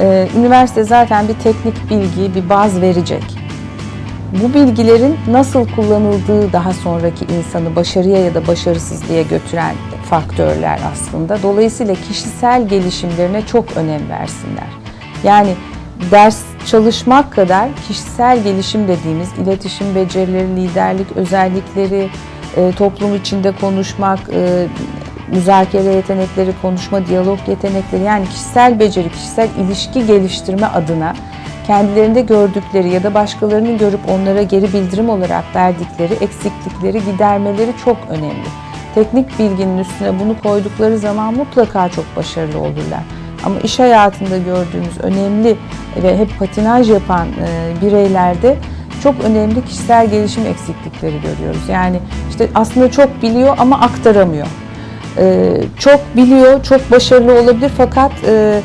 Ee, üniversite zaten bir teknik bilgi, bir baz verecek. Bu bilgilerin nasıl kullanıldığı daha sonraki insanı başarıya ya da başarısızlığa götüren faktörler aslında. Dolayısıyla kişisel gelişimlerine çok önem versinler. Yani ders çalışmak kadar kişisel gelişim dediğimiz iletişim becerileri, liderlik özellikleri, e, toplum içinde konuşmak, e, müzakere yetenekleri, konuşma, diyalog yetenekleri yani kişisel beceri, kişisel ilişki geliştirme adına kendilerinde gördükleri ya da başkalarının görüp onlara geri bildirim olarak verdikleri eksiklikleri gidermeleri çok önemli. Teknik bilginin üstüne bunu koydukları zaman mutlaka çok başarılı olurlar. Ama iş hayatında gördüğümüz önemli ve hep patinaj yapan e, bireylerde çok önemli kişisel gelişim eksiklikleri görüyoruz. Yani işte aslında çok biliyor ama aktaramıyor. E, çok biliyor, çok başarılı olabilir fakat e,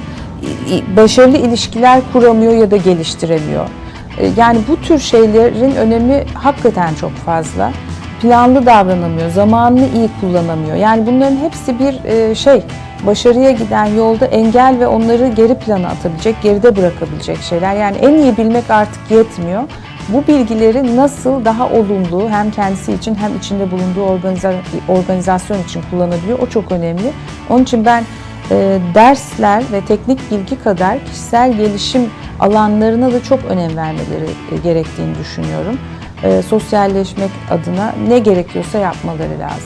başarılı ilişkiler kuramıyor ya da geliştiremiyor. E, Yani bu tür şeylerin önemi hakikaten çok fazla. Planlı davranamıyor, zamanını iyi kullanamıyor. Yani bunların hepsi bir şey, başarıya giden yolda engel ve onları geri plana atabilecek, geride bırakabilecek şeyler. Yani en iyi bilmek artık yetmiyor. Bu bilgileri nasıl daha olumlu hem kendisi için hem içinde bulunduğu organiza- organizasyon için kullanabiliyor o çok önemli. Onun için ben e, dersler ve teknik bilgi kadar kişisel gelişim alanlarına da çok önem vermeleri e, gerektiğini düşünüyorum. E, sosyalleşmek adına ne gerekiyorsa yapmaları lazım.